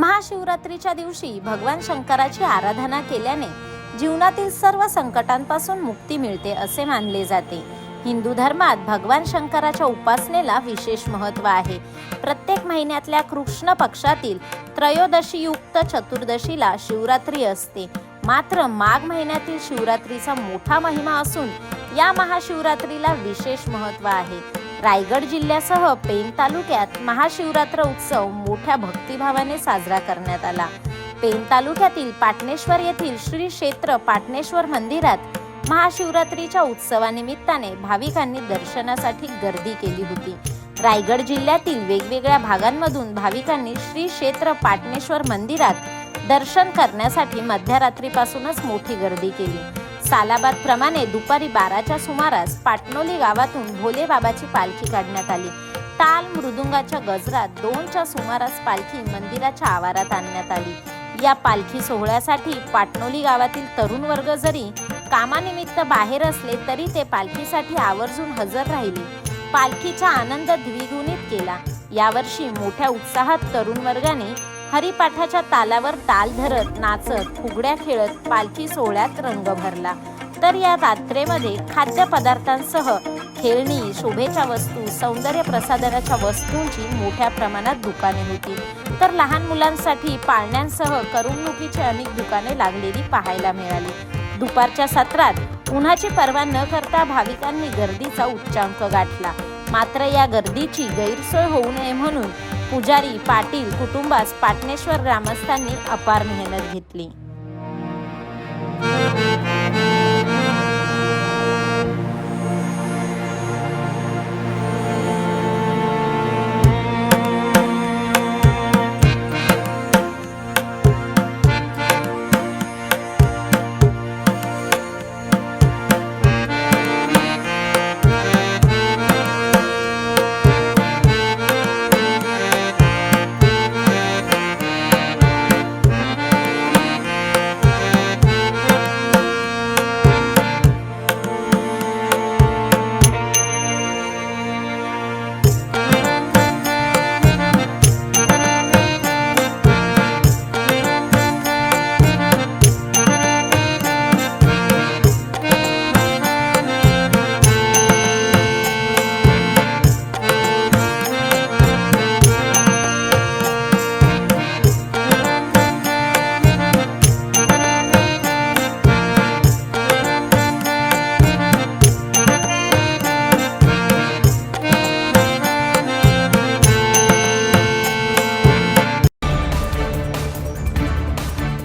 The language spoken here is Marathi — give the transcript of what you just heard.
महाशिवरात्रीच्या दिवशी भगवान शंकराची आराधना केल्याने जीवनातील सर्व संकटांपासून मुक्ती मिळते असे मानले जाते. हिंदू धर्मात भगवान शंकराच्या उपासनेला विशेष महत्त्व आहे. प्रत्येक महिन्यातल्या कृष्ण पक्षातील त्रयोदशीयुक्त चतुर्दशीला शिवरात्री असते. मात्र माघ महिन्यातील शिवरात्रीचा मोठा महिमा असून या महाशिवरात्रीला विशेष महत्त्व आहे. रायगड जिल्ह्यासह पेण तालुक्यात महाशिवरात्र उत्सव मोठ्या भक्तिभावाने साजरा करण्यात आला. पेण तालुक्यातील पाटणेश्वर येथील श्री क्षेत्र पाटणेश्वर मंदिरात महाशिवरात्रीच्या उत्सवानिमित्ताने भाविकांनी दर्शनासाठी गर्दी केली होती. रायगड जिल्ह्यातील वेगवेगळ्या भागांमधून भाविकांनी श्री क्षेत्र पाटणेश्वर मंदिरात दर्शन करण्यासाठी मध्यरात्रीपासूनच मोठी गर्दी केली. सालाबाद प्रमाणे दुपारी बाराच्या सुमारास पाटणोली गावातून भोले बाबाची पालखी काढण्यात आली. ताल मृदुंगाच्या गजरात दोनच्या सुमारास पालखी मंदिराच्या आवारात आणण्यात आली. या पालखी सोहळ्यासाठी पाटणोली गावातील तरुण वर्ग जरी कामानिमित्त बाहेर असले तरी ते पालखीसाठी आवर्जून हजर राहिले. पालखीचा आनंद द्विगुणित केला. यावर्षी मोठ्या उत्साहात तरुण वर्गाने हरिपाठाच्या तालावर ताल धरत नाचत फुगड्या खेळत पालखी सोहळ्यात रंग भरला. तर या रात्रेमध्ये खाद्यपदार्थांसह खेळणी शोभेच्या वस्तू सौंदर्य प्रसाधनाच्या वस्तूंची मोठ्या प्रमाणात दुकाने होती. तर लहान मुलांसाठी पाळण्यांसह करमणुकीची अनेक दुकाने लागलेली पाहायला मिळाली. दुपारच्या सत्रात उन्हाची पर्वा न करता भाविकांनी गर्दीचा उच्चांक गाठला. मात्र या गर्दीची गैरसोय होऊ नये म्हणून पुजारी पाटील कुटुंबास पाटणेश्वर ग्रामस्थांनी अपार मेहनत घेतली.